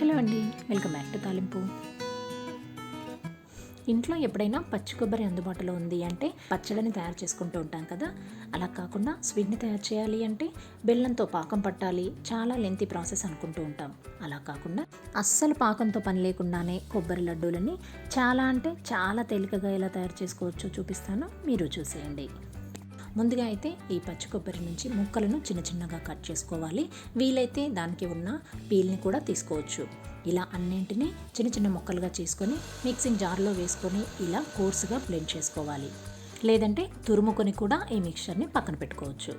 Hello అండి welcome back to తాలింపు. ఇంట్లో ఎప్పుడైనా పచ్చి కొబ్బరి అందుబాటులో ఉంది అంటే పచ్చడిని తయారు చేసుకుంటూ ఉంటాం కదా? అలా కాకుండా స్వీట్ని తయారు చేయాలి అంటే బెల్లంతో పాకం పట్టాలి చాలా లెంతి ప్రాసెస్ అనుకుంటూ ఉంటాం. అలా కాకుండా అస్సలు పాకంతో పని లేకుండానే కొబ్బరి లడ్డూలని చాలా అంటే చాలా తేలికగా ఎలా తయారు చేసుకోవచ్చో చూపిస్తాను. మీరు చూసేయండి. ముందుగా అయితే ఈ పచ్చి కొబ్బరి నుంచి ముక్కలను చిన్న చిన్నగా కట్ చేసుకోవాలి. వీలైతే దానికి ఉన్న పీల్ని కూడా తీసుకోవచ్చు. ఇలా అన్నింటినీ చిన్న చిన్న ముక్కలుగా చేసుకొని మిక్సింగ్ జార్లో వేసుకొని ఇలా కోర్సుగా బ్లెండ్ చేసుకోవాలి. లేదంటే తురుముకొని కూడా ఈ మిక్చర్ని పక్కన పెట్టుకోవచ్చు.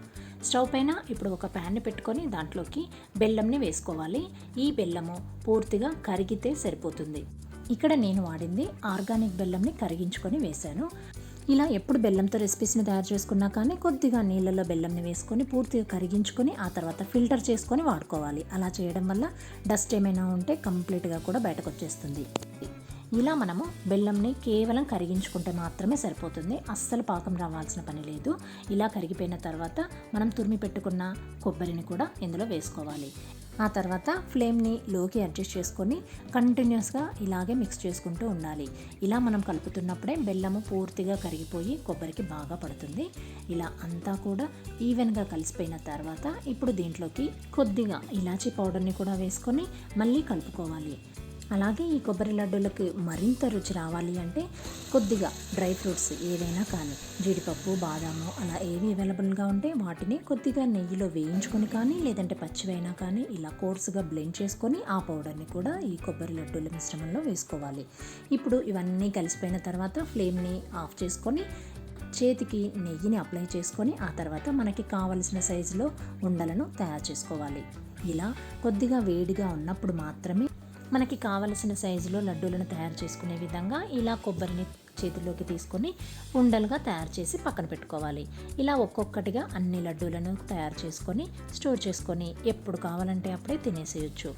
స్టవ్ పైన ఇప్పుడు ఒక ప్యాన్ని పెట్టుకొని దాంట్లోకి బెల్లంని వేసుకోవాలి. ఈ బెల్లము పూర్తిగా కరిగితే సరిపోతుంది. ఇక్కడ నేను వాడింది ఆర్గానిక్ బెల్లంని కరిగించుకొని వేశాను. ఇలా ఎప్పుడు బెల్లంతో రెసిపీస్ని తయారు చేసుకున్నా కానీ కొద్దిగా నీళ్ళలో బెల్లంని వేసుకొని పూర్తిగా కరిగించుకొని ఆ తర్వాత ఫిల్టర్ చేసుకొని వాడుకోవాలి. అలా చేయడం వల్ల డస్ట్ ఏమైనా ఉంటే కంప్లీట్గా కూడా బయటకు వచ్చేస్తుంది ఇలా మనము బెల్లంని కేవలం కరిగించుకుంటే మాత్రమే సరిపోతుంది. అస్సలు పాకం రావాల్సిన పని లేదు. ఇలా కరిగిపోయిన తర్వాత మనం తురిమి పెట్టుకున్న కొబ్బరిని కూడా ఇందులో వేసుకోవాలి. ఆ తర్వాత ఫ్లేమ్ని లోకి అడ్జస్ట్ చేసుకొని కంటిన్యూస్గా ఇలాగే మిక్స్ చేసుకుంటూ ఉండాలి. ఇలా మనం కలుపుతున్నప్పుడే బెల్లము పూర్తిగా కరిగిపోయి కొబ్బరికి బాగా పడుతుంది. ఇలా అంతా కూడా ఈవెన్గా కలిసిపోయిన తర్వాత ఇప్పుడు దీంట్లోకి కొద్దిగా ఇలాచీ పౌడర్ని కూడా వేసుకొని మళ్ళీ కలుపుకోవాలి. అలాగే ఈ కొబ్బరి లడ్డూలకు మరింత రుచి రావాలి అంటే కొద్దిగా డ్రై ఫ్రూట్స్ ఏవైనా కానీ జీడిపప్పు బాదాము అలా ఏవి అవైలబుల్గా ఉంటే వాటిని కొద్దిగా నెయ్యిలో వేయించుకొని కానీ లేదంటే పచ్చివైనా కానీ ఇలా కోర్సుగా బ్లెండ్ చేసుకొని ఆ పౌడర్ని కూడా ఈ కొబ్బరి లడ్డూల మిశ్రమంలో వేసుకోవాలి. ఇప్పుడు ఇవన్నీ కలిసిపోయిన తర్వాత ఫ్లేమ్ని ఆఫ్ చేసుకొని చేతికి నెయ్యిని అప్లై చేసుకొని ఆ తర్వాత మనకి కావలసిన సైజులో ఉండలను తయారు చేసుకోవాలి. ఇలా కొద్దిగా వేడిగా ఉన్నప్పుడు మాత్రమే మనకి కావలసిన సైజులో లడ్డూలను తయారు చేసుకునే విధంగా ఇలా కొబ్బరిని చేతిలోకి తీసుకొని ఉండలుగా తయారు చేసి పక్కన పెట్టుకోవాలి. ఇలా ఒక్కొక్కటిగా అన్ని లడ్డూలను తయారు చేసుకొని స్టోర్ చేసుకొని ఎప్పుడు కావాలంటే అప్పుడే తినేసేయచ్చు.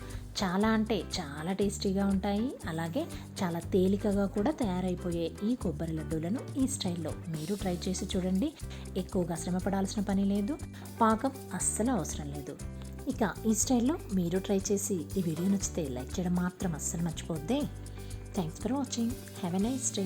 చాలా అంటే చాలా టేస్టీగా ఉంటాయి. అలాగే చాలా తేలికగా కూడా తయారైపోయే ఈ కొబ్బరి లడ్డూలను ఈ స్టైల్లో మీరు ట్రై చేసి చూడండి. ఎక్కువగా శ్రమ పడాల్సిన పని లేదు. పాకం అస్సలు అవసరం లేదు. ఇక ఈ స్టైల్లో మీరు ట్రై చేసి ఈ వీడియో నచ్చితే లైక్ చేయడం మాత్రం అస్సలు మర్చిపోద్దే thanks for watching have a nice day